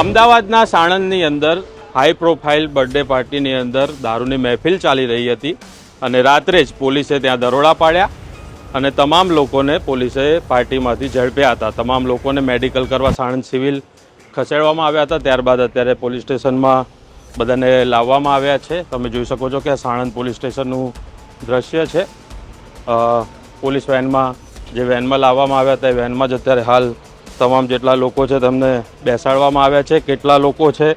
અમદાવાદના સાણંદની અંદર high profile birthday પાર્ટીની અંદર દારૂની મહેફિલ ચાલી રહી હતી અને રાત્રે જ પોલીસે ત્યાં દરોડા પાડ્યા અને તમામ લોકોને પોલીસે પાર્ટીમાંથી ઝડપ્યા હતા. તમામ લોકોને મેડિકલ કરવા સાણંદ સિવિલ ખસેડવામાં આવ્યા હતા. ત્યારબાદ અત્યારે પોલીસ સ્ટેશનમાં બધાને લાવવામાં આવ્યા છે. તમે જોઈ શકો છો કે સાણંદ પોલીસ સ્ટેશનનું દ્રશ્ય છે. પોલીસ વેનમાં, જે વેનમાં લાવવામાં આવ્યા હતા, એ વેનમાં જ અત્યારે હાલ તમામ જેટલા લોકો છે તેમને બેસાડવામાં આવ્યા છે, કેટલા લોકો છે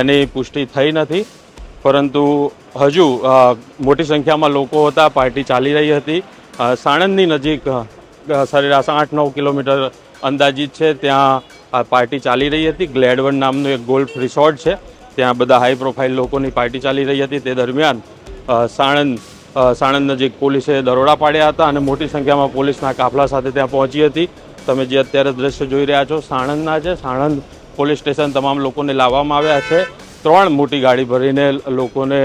એની પુષ્ટિ થઈ નથી. પરંતુ હજુ મોટી સંખ્યામાં લોકો હતા, પાર્ટી ચાલી રહી હતી. સાણંદની નજીક સરેરાશ આઠ નવ કિલોમીટર અંદાજિત છે, ત્યાં આ પાર્ટી ચાલી રહી હતી. ગ્લેડવન નામનું એક ગોલ્ફ રિસોર્ટ છે. ત્યાં બધા હાઈ પ્રોફાઇલ લોકોની પાર્ટી ચાલી રહી હતી. તે દરમિયાન સાણંદ સાણંદ નજીક પોલીસે દરોડા પાડ્યા હતા અને મોટી સંખ્યામાં પોલીસના કાફલા સાથે ત્યાં પહોંચી હતી. તમે જે અત્યારે દ્રશ્ય જોઈ રહ્યા છો, સાણંદના છે. સાણંદ પોલીસ સ્ટેશન તમામ લોકોને લાવવામાં આવ્યા છે. ત્રણ મોટી ગાડી ભરીને લોકોને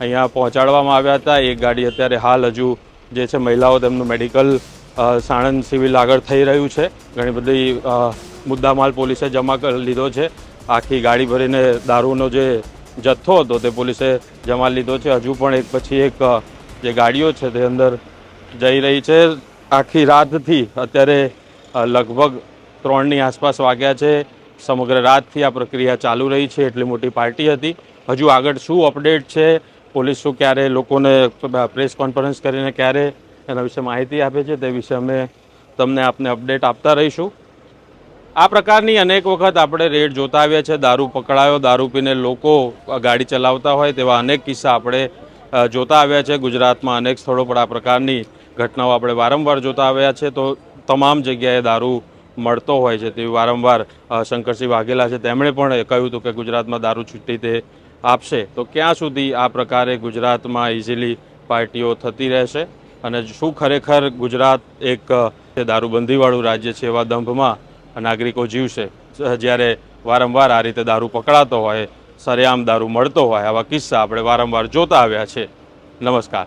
અહીંયા પહોંચાડવામાં આવ્યા હતા. એક ગાડી અત્યારે હાલ હજુ જે છે મહિલાઓ તેમનું મેડિકલ સાણંદ સિવિલ આગળ થઈ રહ્યું છે. ઘણી બધી મુદ્દામાલ પોલીસે જમા કરી લીધો છે. આખી ગાડી ભરીને દારૂનો જે જથ્થો હતો તે પોલીસે જમા લીધો છે. હજુ પણ એક પછી એક જે ગાડીઓ છે તે અંદર જઈ રહી છે. આખી રાતથી અત્યારે લગભગ ત્રણની આસપાસ વાગ્યા છે. સમગ્ર રાતથી આ પ્રક્રિયા ચાલુ રહી છે. એટલી મોટી પાર્ટી હતી. હજુ આગળ શું અપડેટ છે? પોલીસ શું ક્યારે લોકોને પ્રેસ કોન્ફરન્સ કરીને ક્યારે એના વિશે માહિતી આપે છે તે વિશે અમે તમને આપને અપડેટ આપતા રહીશું. આ પ્રકારની અનેક વખત આપણે રેડ જોતા આવ્યા છે દારૂ પકડાયો, દારૂ પીને લોકો ગાડી ચલાવતા હોય તેવા અનેક કિસ્સા આપણે જોતા આવ્યા છે. ગુજરાતમાં અનેક સ્થળો પર આ પ્રકારની ઘટનાઓ આપણે વારંવાર જોતા આવ્યા છે. તો તમામ જગ્યાએ દારૂ મળતો હોય છે તેવી વારંવાર શંકરસિંહ વાઘેલા છે. તેમણે પણ કહ્યું હતું કે ગુજરાતમાં દારૂ છૂટી તે આપશે. તો ક્યાં સુધી આ પ્રકારે ગુજરાતમાં ઇઝીલી પાર્ટીઓ થતી રહેશે? અને શું ખરેખર ગુજરાત એક દારૂબંધીવાળું રાજ્ય છે એવા દંભમાં નાગરિકો જીવશે? જ્યારે વારંવાર આ રીતે દારૂ પકડાતો હોય સરેઆમ દારૂ મળતો હોય આવા કિસ્સા આપણે વારંવાર જોતા આવ્યા છે. નમસ્કાર.